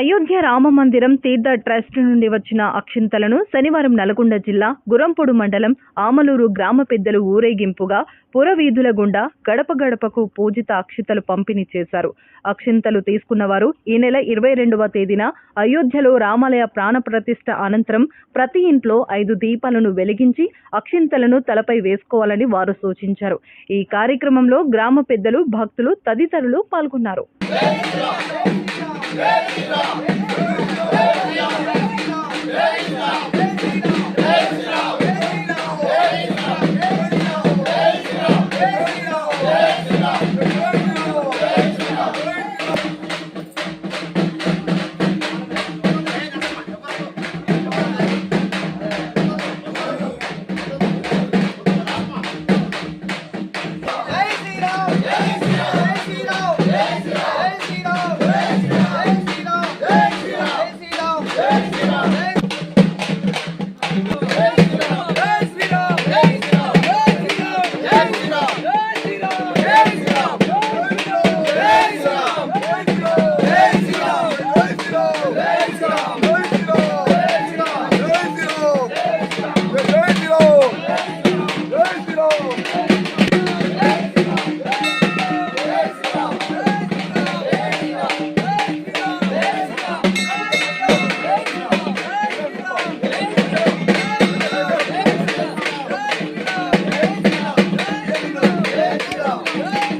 అయోధ్య రామ మందిరం తీర్థ ట్రస్ట్ నుండి వచ్చిన అక్షింతలను శనివారం నల్గొండ జిల్లా గురంపొడు మండలం ఆమలూరు గ్రామ పెద్దలు ఊరేగింపుగా పురవీధుల గుండా గడప గడపకు పూజిత అక్షింతలు పంపిణీ చేశారు. అక్షింతలు తీసుకున్నవారు ఈ నెల ఇరవై రెండవ తేదీన అయోధ్యలో రామాలయ ప్రాణప్రతిష్ఠ అనంతరం ప్రతి ఇంట్లో ఐదు దీపాలను వెలిగించి అక్షింతలను తలపై వేసుకోవాలని వారు సూచించారు. ఈ కార్యక్రమంలో గ్రామ పెద్దలు భక్తులు తదితరులు పాల్గొన్నారు. Jai Ram Hey!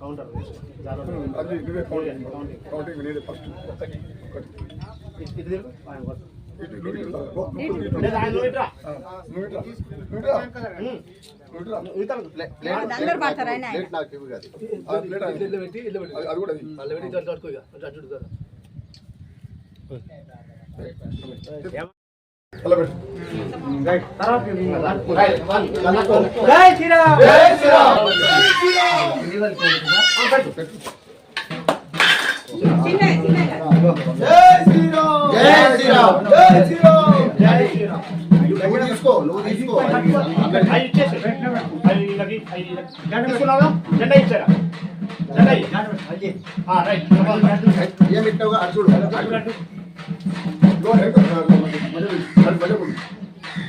కౌంటర్ అది నువ్వే కౌంటింగ్ కౌంటింగ్ నీదే ఫస్ట్ ఇది అందరు పడతారు ఆయన అది కూడా అది चलो बैठो जय श्री राम। जय श्री राम जय श्री राम जय श्री राम जय श्री राम जय श्री राम लगी इसको लोग इसको खाई इच्छे से बैठने में खाई लगी खाई लगी जाने में सुना जटा इच्छे रहा जटा ही जाने में खाई हाँ राइट ये मिट्टी होगा अर्जुन लो है